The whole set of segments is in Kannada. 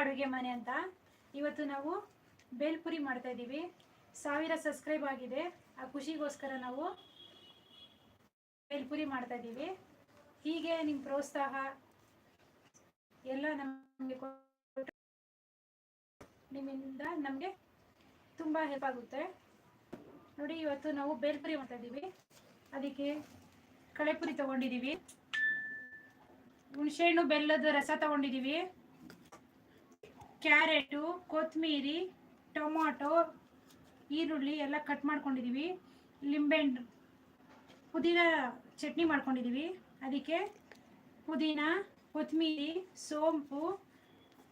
ಅಡುಗೆ ಮನೆ ಅಂತ ಇವತ್ತು ನಾವು ಬೇಲ್ಪುರಿ ಮಾಡ್ತಾ ಇದ್ದೀವಿ. ಸಾವಿರ ಸಬ್ಸ್ಕ್ರೈಬ್ ಆಗಿದೆ. ಆ ಖುಷಿಗೋಸ್ಕರ ನಾವು ಬೇಲ್ಪುರಿ ಮಾಡ್ತಾ ಇದ್ದೀವಿ. ಹೀಗೆ ನಿಮ್ಮ ಪ್ರೋತ್ಸಾಹ ಎಲ್ಲ ನಮಗೆ ನಿಮ್ಮಿಂದ ನಮಗೆ ತುಂಬ ಹೆಲ್ಪ್ ಆಗುತ್ತೆ. ನೋಡಿ, ಇವತ್ತು ನಾವು ಬೇಲ್ಪುರಿ ಮಾಡ್ತಾ ಇದ್ದೀವಿ. ಅದಕ್ಕೆ ಕಳೆಪುರಿ ತಗೊಂಡಿದ್ದೀವಿ. ಹುಣಸೆಹಣ್ಣು ಬೆಲ್ಲದ ರಸ ತಗೊಂಡಿದ್ದೀವಿ. ಕ್ಯಾರೆಟು ಕೊತ್ತಂಬರಿ ಟೊಮೊಟೊ, ಈರುಳ್ಳಿ ಎಲ್ಲ ಕಟ್ ಮಾಡ್ಕೊಂಡಿದ್ದೀವಿ ಲಿಂಬೆಹಣ್ಣು ಪುದೀನ ಚಟ್ನಿ ಮಾಡ್ಕೊಂಡಿದ್ದೀವಿ ಅದಕ್ಕೆ ಪುದೀನ ಕೊತ್ತಂಬರಿ ಸೋಂಪು,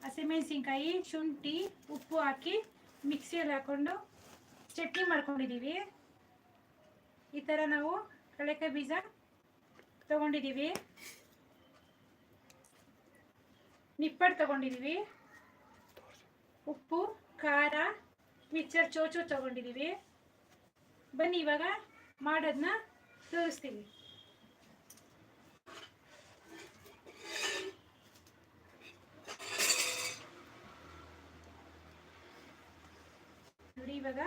ಹಸಿಮೆಣಸಿನ್ಕಾಯಿ, ಶುಂಠಿ, ಉಪ್ಪು ಹಾಕಿ ಮಿಕ್ಸಿಯಲ್ಲಿ ಹಾಕ್ಕೊಂಡು ಚಟ್ನಿ ಮಾಡ್ಕೊಂಡಿದ್ದೀವಿ ಈ ಥರ ನಾವು ಕಡಲೆಕಾಯಿ ಬೀಜ ತಗೊಂಡಿದ್ದೀವಿ ನಿಪ್ಪಟ್ಟು ತಗೊಂಡಿದ್ದೀವಿ ಉಪ್ಪು, ಖಾರ, ಮಿಕ್ಸರ್ ಚೋಚು ತಗೊಂಡಿದ್ದೀವಿ ಬನ್ನಿ, ಇವಾಗ ಮಾಡೋದನ್ನ ತೋರಿಸ್ತೀವಿ ನೋಡಿ, ಇವಾಗ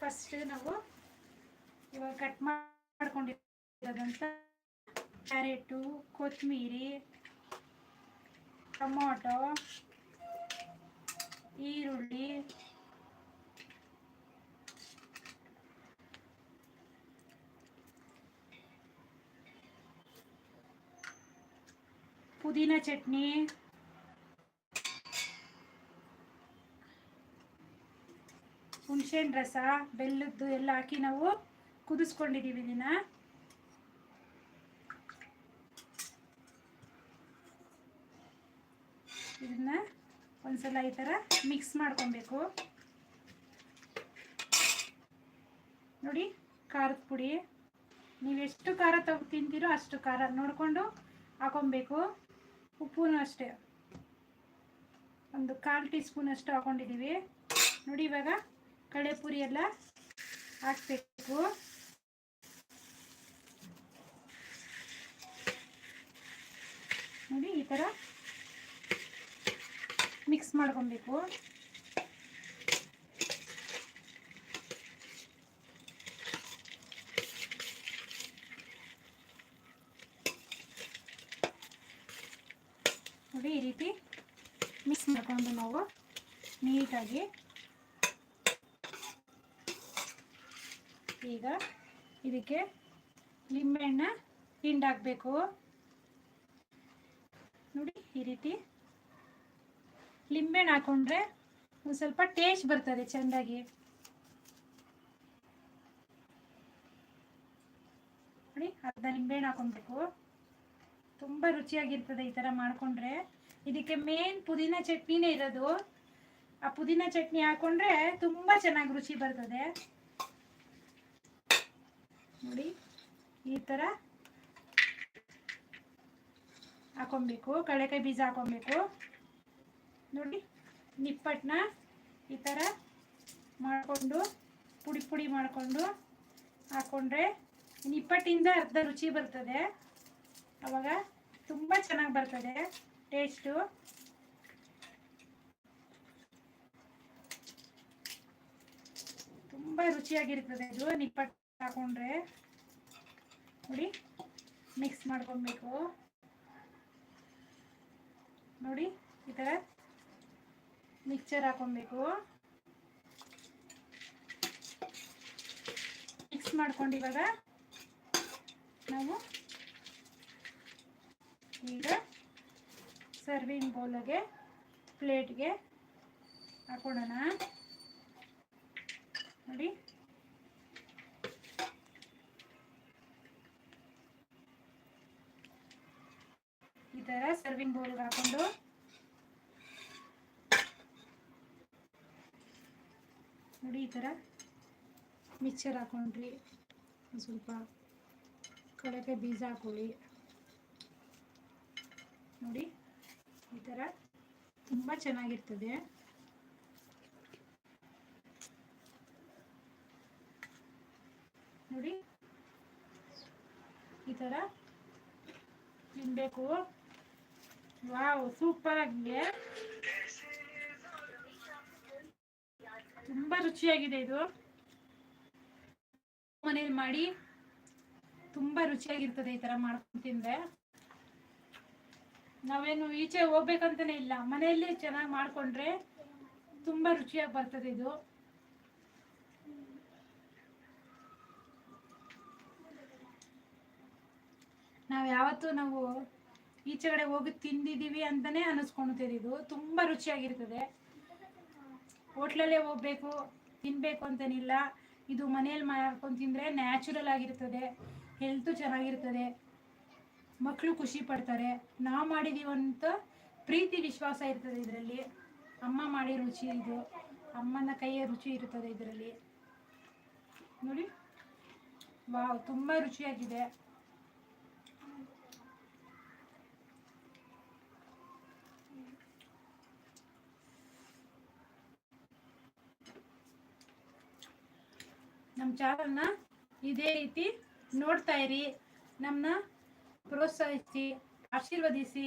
ಫಸ್ಟ್ ನಾವು ಇವಾಗ ಕಟ್ ಮಾಡ್ಕೊಂಡಿರೋದಂತ ಕ್ಯಾರೆಟು, ಕೊತ್ತಂಬರಿ, ಟೊಮೊಟೊ ಈರುಳ್ಳಿ ಪುದೀನ ಚಟ್ನಿ. ಹುಣಸೆಹಣ್ಣು ರಸ, ಬೆಲ್ಲದ್ದು ಎಲ್ಲ ಹಾಕಿ ನಾವು ಕುದಿಸ್ಕೊಂಡಿದ್ದೀವಿ ಇದನ್ನ ಇದನ್ನ ಒಂದ್ಸಲ ಈ ಥರ ಮಿಕ್ಸ್ ಮಾಡ್ಕೊಬೇಕು. ನೋಡಿ, ಖಾರದ ಪುಡಿ. ನೀವೆಷ್ಟು ಖಾರ ತಗೋ ತಿಂತೀರೋ ಅಷ್ಟು ಖಾರ ನೋಡಿಕೊಂಡು ಹಾಕೊಬೇಕು. ಉಪ್ಪುನು ಅಷ್ಟೇ. ಒಂದು ಕಾಲು ಟೀ ಸ್ಪೂನ್ ಅಷ್ಟು ಹಾಕೊಂಡಿದ್ದೀವಿ ನೋಡಿ ಇವಾಗ ಕಡೆ ಪುರಿ ಎಲ್ಲ ಹಾಕ್ಬೇಕು. ನೋಡಿ ಈ ಥರ ಮಿಕ್ಸ್ ಮಾಡ್ಕೊಬೇಕು. ನೋಡಿ ಈ ರೀತಿ ಮಿಕ್ಸ್ ಮಾಡ್ಕೊಂಡು ನಾವು ನೀಟಾಗಿ ಈಗ ಇದಕ್ಕೆ ಲಿಂಬೆಹಣ್ಣ ಹಿಂಡಾಕಬೇಕು ನೋಡಿ ಈ ರೀತಿ ಲಿಂಬೆಹಣ್ಣು ಹಾಕೊಂಡ್ರೆ ಒಂದು ಸ್ವಲ್ಪ ಟೇಸ್ಟ್ ಬರ್ತದೆ ಚೆಂದಾಗಿ. ನೋಡಿ ಅರ್ಧ ಲಿಂಬೆಹಣ್ಣು ಹಾಕೊಬೇಕು ತುಂಬ ರುಚಿಯಾಗಿರ್ತದೆ ಈ ಥರ ಮಾಡಿಕೊಂಡ್ರೆ. ಇದಕ್ಕೆ ಮೇನ್ ಪುದೀನ ಚಟ್ನಿನೇ ಇರೋದು. ಆ ಪುದೀನ ಚಟ್ನಿ ಹಾಕೊಂಡ್ರೆ ತುಂಬ ಚೆನ್ನಾಗಿ ರುಚಿ ಬರ್ತದೆ. ನೋಡಿ, ಈ ಥರ ಹಾಕೊಬೇಕು, ಕಡಲೆಕಾಯಿ ಬೀಜ ಹಾಕೊಬೇಕು. ನೋಡಿ ನಿಪ್ಪಟ್ಟನ್ನ ಈ ಥರ ಮಾಡಿಕೊಂಡು, ಪುಡಿ ಪುಡಿ ಮಾಡಿಕೊಂಡು ಹಾಕ್ಕೊಂಡ್ರೆ ನಿಪ್ಪಟ್ಟಿಂದ ಅರ್ಧ ರುಚಿ ಬರ್ತದೆ. ಅವಾಗ ತುಂಬ ಚೆನ್ನಾಗಿ ಬರ್ತದೆ ಟೇಸ್ಟು ತುಂಬ ರುಚಿಯಾಗಿರ್ತದೆ ಇದು, ನಿಪ್ಪಟ್ಟು ಹಾಕೊಂಡ್ರೆ. ನೋಡಿ ಮಿಕ್ಸ್ ಮಾಡ್ಕೊಬೇಕು. ನೋಡಿ, ಈ ಥರ ಮಿಕ್ಸರ್ ಹಾಕೊಬೇಕು. ಮಿಕ್ಸ್ ಮಾಡ್ಕೊಂಡು ಇವಾಗ ನಾವು ಈಗ ಸರ್ವಿಂಗ್ ಬೌಲಿಗೆ ಪ್ಲೇಟ್ಗೆ ಹಾಕೊಳ್ಳೋಣ ನೋಡಿ. ಈ ಥರ ಸರ್ವಿಂಗ್ ಬೌಲ್ಗೆ ಹಾಕೊಂಡು ನೋಡಿ ಈ ಥರ ಮಿಕ್ಸರ್ ಹಾಕೊಂಡ್ರಿ. ಸ್ವಲ್ಪ ಕಡಲೆ ಬೀಜ ಹಾಕೊಳ್ಳಿ. ನೋಡಿ. ಈ ಥರ ತುಂಬ ಚೆನ್ನಾಗಿರ್ತದೆ. ನೋಡಿ. ಈ ಥರ ತಿನ್ಬೇಕು. ವಾವ್, ಸೂಪರ್ ಆಗಿದೆ. ರುಚಿಯಾಗಿದೆ ಇದು. ಮನೇಲಿ ಮಾಡಿ ತುಂಬಾ ರುಚಿಯಾಗಿರ್ತದೆ ಈ ತರ ಮಾಡ್ಕೊಂಡು ತಿಂದ್ರೆ. ನಾವೇನು ಈಚೆ ಹೋಗ್ಬೇಕಂತಾನೆ ಇಲ್ಲ. ಮನೆಯಲ್ಲಿ ಚೆನ್ನಾಗಿ ಮಾಡ್ಕೊಂಡ್ರೆ ತುಂಬಾ ರುಚಿಯಾಗಿ ಬರ್ತದೆ ಇದು. ನಾವು ಯಾವತ್ತೂ ನಾವು ಈಚೆ ಕಡೆ ಹೋಗಿ ತಿಂದಿದ್ದೀವಿ ಅಂತಲೇ ಅನ್ನಿಸ್ಕೊಳ್ತದೆ ಇದು. ತುಂಬಾ ರುಚಿಯಾಗಿರ್ತದೆ. ಹೋಟ್ಲಲ್ಲೇ ಹೋಗ್ಬೇಕು, ತಿನ್ಬೇಕು ಅಂತೇನಿಲ್ಲ. ಇದು ಮನೆಯಲ್ಲಿ ಮಾಡ್ಕೊಂಡು ತಿಂದರೆ ನ್ಯಾಚುರಲ್ ಆಗಿರ್ತದೆ. ಹೆಲ್ತು ಚೆನ್ನಾಗಿರ್ತದೆ. ಮಕ್ಕಳು ಖುಷಿ ಪಡ್ತಾರೆ. ನಾವು ಅಂತ ಪ್ರೀತಿ ವಿಶ್ವಾಸ ಇರ್ತದೆ ಇದರಲ್ಲಿ. ಅಮ್ಮ ಮಾಡಿ ರುಚಿ ಇದು. ಅಮ್ಮನ ಕೈಯ ರುಚಿ ಇರ್ತದೆ ಇದರಲ್ಲಿ. ನೋಡಿ. ವಾವ್, ತುಂಬ ರುಚಿಯಾಗಿದೆ. ನಮ್ಮ ಚಾನಲ್ನ ಇದೇ ರೀತಿ ನೋಡ್ತಾ ಇರಿ. ನಮ್ಮನ್ನ ಪ್ರೋತ್ಸಾಹಿಸಿ, ಆಶೀರ್ವದಿಸಿ.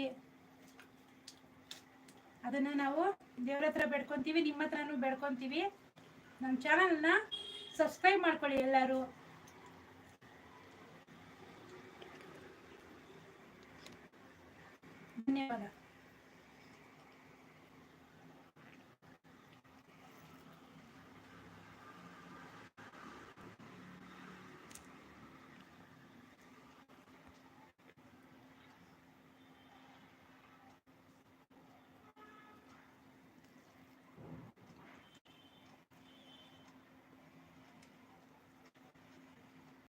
ಅದನ್ನ ನಾವು ದೇವ್ರ ಹತ್ರ ಬೇಡ್ಕೊಂತೀವಿ, ನಿಮ್ಮ ಹತ್ರನೂ ಬೇಡ್ಕೊಂತೀವಿ. ನಮ್ಮ ಚಾನಲ್ನ ಸಬ್ಸ್ಕ್ರೈಬ್ ಮಾಡ್ಕೊಳ್ಳಿ ಎಲ್ಲರೂ. ಧನ್ಯವಾದ.